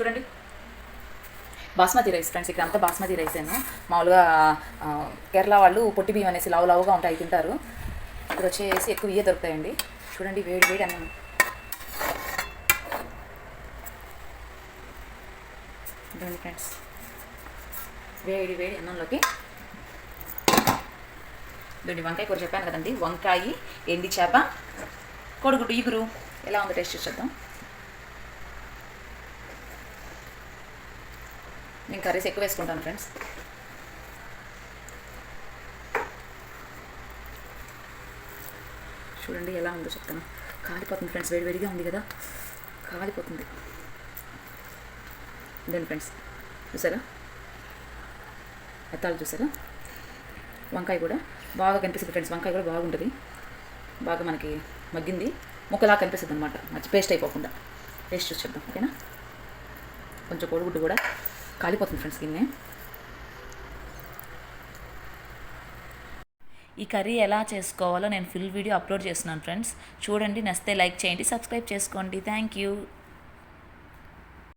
చూడండి. Basmati rice friends ఇక్కడ అంతా బాస్మతి రైస్ ఏను మామూలుగా కేరళ వాళ్ళు పొట్టి బియ్యం అనేసి లావు లావుగా ఉంటాయి తింటారు. ఇక్కడ వచ్చేసి ఎక్కువ ఇయ్య దొరుకుతాయండి. చూడండి వేడి వేడి అన్నం. చూడండి ఫ్రెండ్స్. వేడి వేడి అన్నంలోకి చూడండి వంకాయ కూర చెప్పాను కదండి. వంకాయ ఎండి చేప కోడిగుడ్డు ఇగురు. ఎలా ఉందో టేస్ట్ చూసేద్దాం నేను కర్రీస్ ఎక్కువ వేసుకుంటాను ఫ్రెండ్స్ చూడండి ఎలా ఉందో చెప్తాను. కాలిపోతుంది ఫ్రెండ్స్ వేడివేడిగా ఉంది కదా? కాలిపోతుంది. ఇదండి ఫ్రెండ్స్ చూసారా? ఎత్తాలు చూసారా? వంకాయ కూడా బాగా కనిపిస్తుంది ఫ్రెండ్స్ వంకాయ కూడా బాగుంటుంది. బాగా మనకి మగ్గింది. ముక్కలా కనిపిస్తుంది అనమాట మంచి పేస్ట్ అయిపోకుండా. పేస్ట్ చూసి చెప్దాం ఓకేనా? కొంచెం కోడిగుడ్డు కూడా కాలిపోతుంది ఫ్రెండ్స్ గిన్నె. ఈ కర్రీ ఎలా చేసుకోవాలో నేను ఫుల్ వీడియో అప్లోడ్ చేస్తున్నాను ఫ్రెండ్స్ చూడండి నచ్చితే లైక్ చేయండి సబ్స్క్రైబ్ చేసుకోండి. Thank you